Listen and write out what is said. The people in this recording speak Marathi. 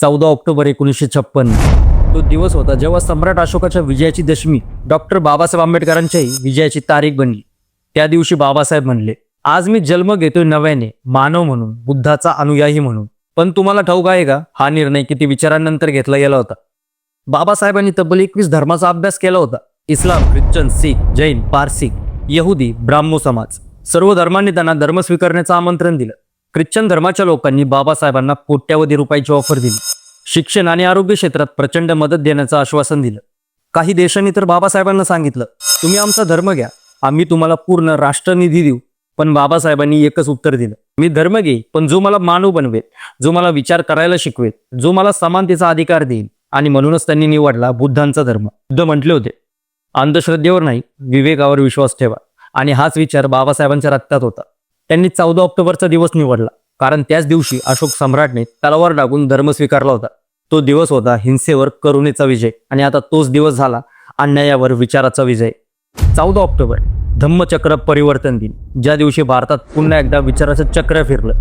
चौदा ऑक्टोबर एकोणीसशे छप्पन. तो दिवस होता जेव्हा सम्राट अशोकाच्या विजयाची दशमी डॉक्टर बाबासाहेब आंबेडकरांच्याही विजयाची तारीख बनली. त्या दिवशी बाबासाहेब म्हणले आज मी जन्म घेतोय नव्याने मानव म्हणून बुद्धाचा अनुयायी म्हणून. पण तुम्हाला ठाऊक आहे का? हा निर्णय किती विचारांनंतर घेतला गेला होता. बाबासाहेबांनी तब्बल एकवीस धर्माचा अभ्यास केला होता. इस्लाम ख्रिश्चन सिख जैन पारसिक यहुदी ब्राह्मो समाज सर्व धर्मांनी त्यांना धर्म स्वीकारण्याचं आमंत्रण दिलं. ख्रिश्चन धर्माच्या लोकांनी बाबासाहेबांना कोट्यावधी रुपयाची ऑफर दिली. शिक्षण आणि आरोग्य क्षेत्रात प्रचंड मदत देण्याचं आश्वासन दिलं. काही देशांनी तर बाबासाहेबांना सांगितलं तुम्ही आमचा धर्म घ्या आम्ही तुम्हाला पूर्ण राष्ट्रनिधी देऊ. पण बाबासाहेबांनी एकच उत्तर दिलं मी धर्म घेईन पण जो मला मानव बनवेल जो मला विचार करायला शिकवेल जो मला समानतेचा अधिकार देईल आणि म्हणूनच त्यांनी निवडला बुद्धांचा धर्म. बुद्ध म्हटले होते अंधश्रद्धेवर नाही विवेकावर विश्वास ठेवा. आणि हाच विचार बाबासाहेबांच्या रक्तात होता. त्यांनी चौदा ऑक्टोबरचा दिवस निवडला. कारण त्याच दिवशी अशोक सम्राटने तलवार टाकून धर्म स्वीकारला होता. तो दिवस होता हिंसेवर करुणेचा विजय. आणि आता तोच दिवस झाला अन्यायावर विचाराचा विजय. चौदा ऑक्टोबर धम्मचक्र परिवर्तन दिन. ज्या दिवशी भारतात पुन्हा एकदा विचाराचं चक्र फिरलं.